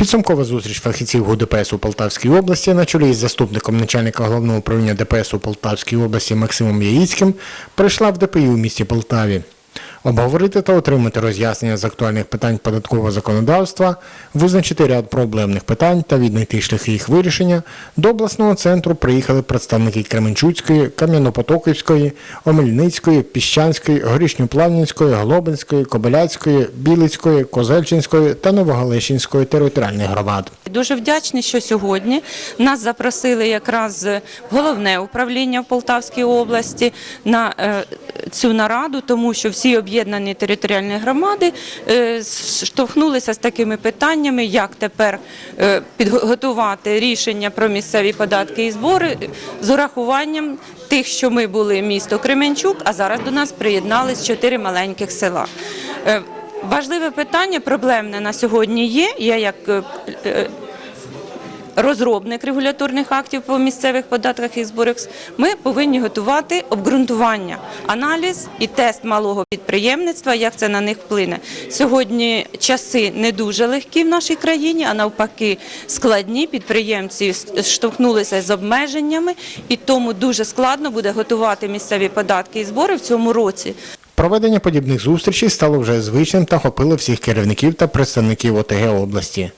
Підсумкова зустріч фахівців ГУДПС у Полтавській області на чолі із заступником начальника головного управління ДПС у Полтавській області Максимом Яїцьким прийшла в ДПІ у місті Полтаві. Обговорити та отримати роз'яснення з актуальних питань податкового законодавства, визначити ряд проблемних питань та віднайти шляхи їх вирішення, до обласного центру приїхали представники Кременчуцької, Кам'янопотоківської, Омельницької, Піщанської, Горішньоплавнінської, Глобинської, Кобиляцької, Білицької, Козельчинської та Новогалещинської територіальних громад. Дуже вдячні, що сьогодні нас запросили якраз головне управління в Полтавській області на е, цю нараду, тому що всі об'єднані територіальні громади е, штовхнулися з такими питаннями, як тепер е, підготувати рішення про місцеві податки і збори з урахуванням тих, що ми були місто Кременчук, а зараз до нас приєднались чотири маленьких села. Е, Важливе питання, проблемне на сьогодні є. Я як розробник регуляторних актів по місцевих податках і зборах, ми повинні готувати обґрунтування, аналіз і тест малого підприємництва, як це на них вплине. Сьогодні часи не дуже легкі в нашій країні, а навпаки складні. Підприємці штовхнулися з обмеженнями, і тому дуже складно буде готувати місцеві податки і збори в цьому році. Проведення подібних зустрічей стало вже звичним та охопило всіх керівників та представників ОТГ області.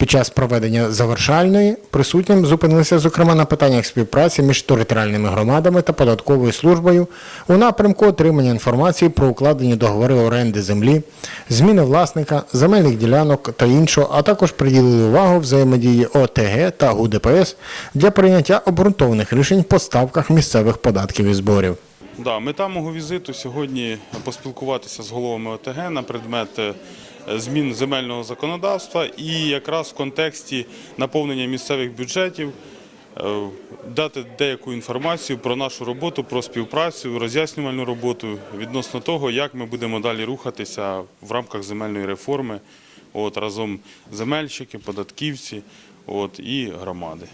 Під час проведення завершальної присутнім зупинилися зокрема на питаннях співпраці між територіальними громадами та податковою службою у напрямку отримання інформації про укладені договори оренди землі, зміни власника, земельних ділянок та іншого, а також приділили увагу взаємодії ОТГ та ГУДПС для прийняття обґрунтованих рішень по ставках місцевих податків і зборів. Да, мета мого візиту сьогодні поспілкуватися з головами ОТГ на предмет е, змін земельного законодавства і якраз в контексті наповнення місцевих бюджетів е, дати деяку інформацію про нашу роботу, про співпрацю, роз'яснювальну роботу відносно того, як ми будемо далі рухатися в рамках земельної реформи, от разом земельщики, податківці, от і громади.